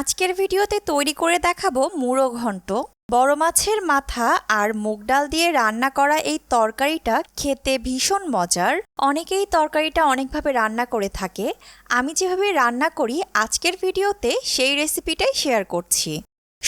আজকের ভিডিওতে তৈরি করে দেখাবো মুড়ো ঘন্ট। বড় মাছের মাথা আর মুগ ডাল দিয়ে রান্না করা এই তরকারিটা খেতে ভীষণ মজার। অনেকেই তরকারিটা অনেকভাবে রান্না করে থাকে। আমি যেভাবে রান্না করি, আজকের ভিডিওতে সেই রেসিপিটাই শেয়ার করছি।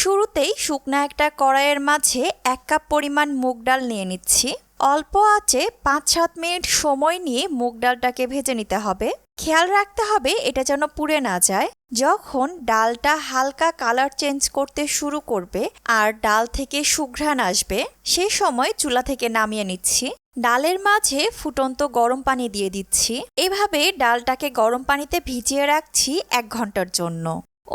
শুরুতেই শুকনা একটা কড়াইয়ের মাঝে এক কাপ পরিমাণ মুগ ডাল নিয়ে নিচ্ছি। অল্প আঁচে পাঁচ সাত মিনিট সময় নিয়ে মুগ ডালটাকে ভেজে নিতে হবে। খেয়াল রাখতে হবে এটা যেন পুড়ে না যায়। যখন ডালটা হালকা কালার চেঞ্জ করতে শুরু করবে আর ডাল থেকে সুঘ্রাণ আসবে সেই সময় চুলা থেকে নামিয়ে নিচ্ছি। ডালের মাঝে ফুটন্ত গরম পানি দিয়ে দিচ্ছি। এভাবে ডালটাকে গরম পানিতে ভিজিয়ে রাখছি এক ঘণ্টার জন্য।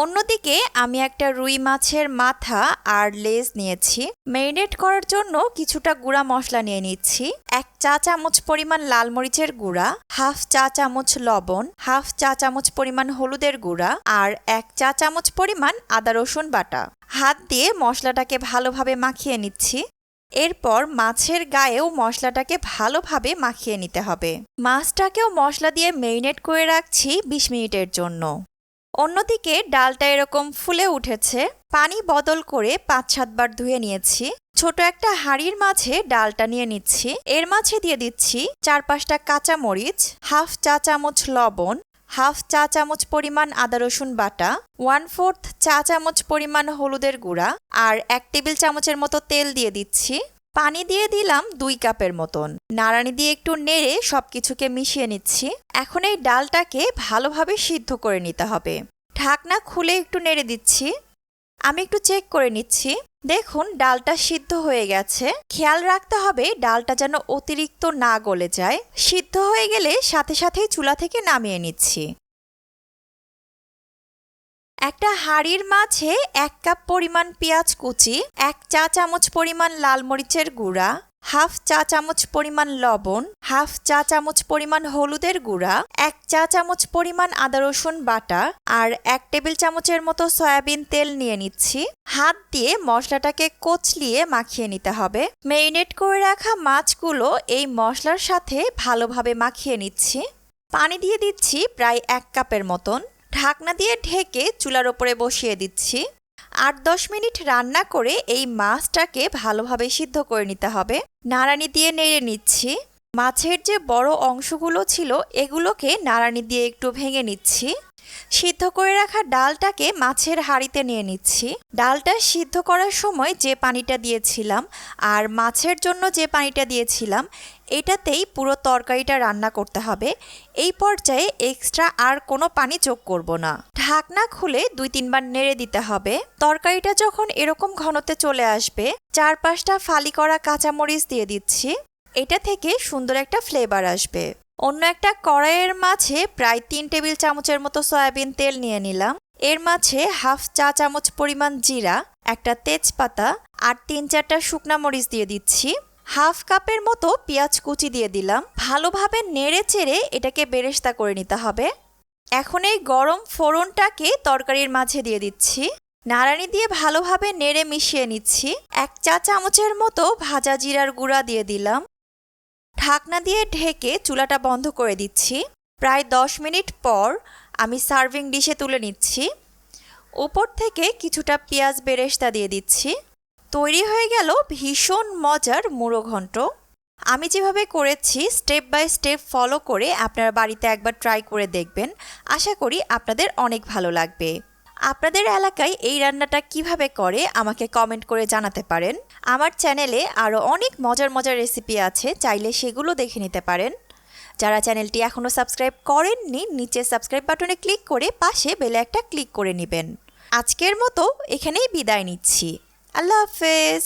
অন্যদিকে, আমি একটা রুই মাছের মাথা আর লেজ নিয়েছি। মেরিনেট করার জন্য কিছুটা গুঁড়া মশলা নিয়ে নিচ্ছি। এক চা চামচ পরিমাণ লাল মরিচের গুঁড়া, হাফ চা চামচ লবণ, হাফ চা চামচ পরিমাণ হলুদের গুঁড়া আর এক চা চামচ পরিমাণ আদা রসুন বাটা। হাত দিয়ে মশলাটাকে ভালোভাবে মাখিয়ে নিচ্ছি। এরপর মাছের গায়েও মশলাটাকে ভালোভাবে মাখিয়ে নিতে হবে। মাছটাকেও মশলা দিয়ে মেরিনেট করে রাখছি বিশ মিনিটের জন্য। অন্যদিকে ডালটা এরকম ফুলে উঠেছে। পানি বদল করে পাঁচ সাতবার ধুয়ে নিয়েছি। ছোট একটা হাঁড়ির মাঝে ডালটা নিয়ে নিচ্ছি। এর মাঝে দিয়ে দিচ্ছি চার পাঁচটা কাঁচা মরিচ, হাফ চা চামচ লবণ, হাফ চা চামচ পরিমাণ আদা রসুন বাটা, ওয়ান ফোর্থ চা চামচ পরিমাণ হলুদের গুঁড়া আর এক টেবিল চামচের মতো তেল দিয়ে দিচ্ছি। পানি দিয়ে দিলাম দুই কাপের মতন। নাড়ানি দিয়ে একটু নেড়ে সব কিছুকে মিশিয়ে নিচ্ছি। এখন এই ডালটাকে ভালোভাবে সিদ্ধ করে নিতে হবে। ঢাকনা খুলে একটু নেড়ে দিচ্ছি। আমি একটু চেক করে নিচ্ছি। দেখুন, ডালটা সিদ্ধ হয়ে গেছে। খেয়াল রাখতে হবে, ডালটা যেন অতিরিক্ত না গলে যায়। সিদ্ধ হয়ে গেলে সাথে সাথেই চুলা থেকে নামিয়ে নিচ্ছি। একটা হাঁড়ির মাঝে এক কাপ পরিমাণ পেঁয়াজ কুচি, এক চা চামচ পরিমাণ লাল মরিচের গুঁড়া, হাফ চা চামচ পরিমাণ লবণ, হাফ চা চামচ পরিমাণ হলুদের গুঁড়া, এক চা চামচ পরিমাণ আদা রসুন বাটা আর এক টেবিল চামচের মতো সয়াবিন তেল নিয়ে নিচ্ছি। হাত দিয়ে মশলাটাকে কচলিয়ে মাখিয়ে নিতে হবে। মেরিনেট করে রাখা মাছগুলো এই মশলার সাথে ভালোভাবে মাখিয়ে নিচ্ছি। পানি দিয়ে দিচ্ছি প্রায় এক কাপের মতন। ঢাকনা দিয়ে ঢেকে চুলার ওপরে বসিয়ে দিচ্ছি। আট দশ মিনিট রান্না করে এই মাছটাকে ভালোভাবে সিদ্ধ করে নিতে হবে। নাড়ানি দিয়ে নেড়ে নিচ্ছি। মাছের যে বড় অংশগুলো ছিল, এগুলোকে নাড়ানি দিয়ে একটু ভেঙে নিচ্ছি। সিদ্ধ করে রাখা ডালটাকে মাছের হাঁড়িতে নিয়ে নিচ্ছি। ডালটা সিদ্ধ করার সময় যে পানিটা দিয়েছিলাম আর মাছের জন্য যে পানিটা দিয়েছিলাম, এটাতেই পুরো তরকারিটা রান্না করতে হবে। এই পর্যায়ে এক্সট্রা আর কোনো পানি যোগ করব না। ঢাকনা খুলে দুই তিনবার নেড়ে দিতে হবে। তরকারিটা যখন এরকম ঘনতে চলে আসবে চার পাঁচটা ফালি করা কাঁচামরিচ দিয়ে দিচ্ছি। এটা থেকে সুন্দর একটা ফ্লেভার আসবে। অন্য একটা কড়াইয়ের মাঝে প্রায় তিন টেবিল চামচের মতো সয়াবিন তেল নিয়ে নিলাম। এর মাঝে হাফ চা চামচ পরিমাণ জিরা, একটা তেজপাতা আর তিন চারটা শুকনা মরিচ দিয়ে দিচ্ছি। হাফ কাপের মতো পেঁয়াজ কুচি দিয়ে দিলাম। ভালোভাবে নেড়ে চেড়ে এটাকে বেরেস্তা করে নিতে হবে। এখন এই গরম ফোড়নটাকে তরকারির মাঝে দিয়ে দিচ্ছি। নাড়ানি দিয়ে ভালোভাবে নেড়ে মিশিয়ে নিচ্ছি। এক চা চামচের মতো ভাজা জিরার গুঁড়া দিয়ে দিলাম। ঢাকনা দিয়ে ঢেকে চুলাটা বন্ধ করে দিচ্ছি। প্রায় দশ মিনিট পর আমি সার্ভিং ডিশে তুলে নিচ্ছি। উপর থেকে কিছুটা পেঁয়াজ বেরেস্তা দিয়ে দিচ্ছি। তৈরি হয়ে গেল ভীষণ মজার মুড়ো ঘন্ট। আমি যেভাবে করেছি, স্টেপ বাই স্টেপ ফলো করে আপনারা বাড়িতে একবার ট্রাই করে দেখবেন। আশা করি আপনাদের অনেক ভালো লাগবে। আপনাদের এলাকায় এই রান্নাটা কীভাবে করে, আমাকে কমেন্ট করে জানাতে পারেন। আমার চ্যানেলে আরও অনেক মজার মজার রেসিপি আছে, চাইলে সেগুলো দেখে নিতে পারেন। যারা চ্যানেলটি এখনও সাবস্ক্রাইব করেননি, নিচে সাবস্ক্রাইব বাটনে ক্লিক করে পাশে বেলে একটা ক্লিক করে নেবেন। আজকের মতো এখানেই বিদায় নিচ্ছি। আল্লাহ হাফেজ।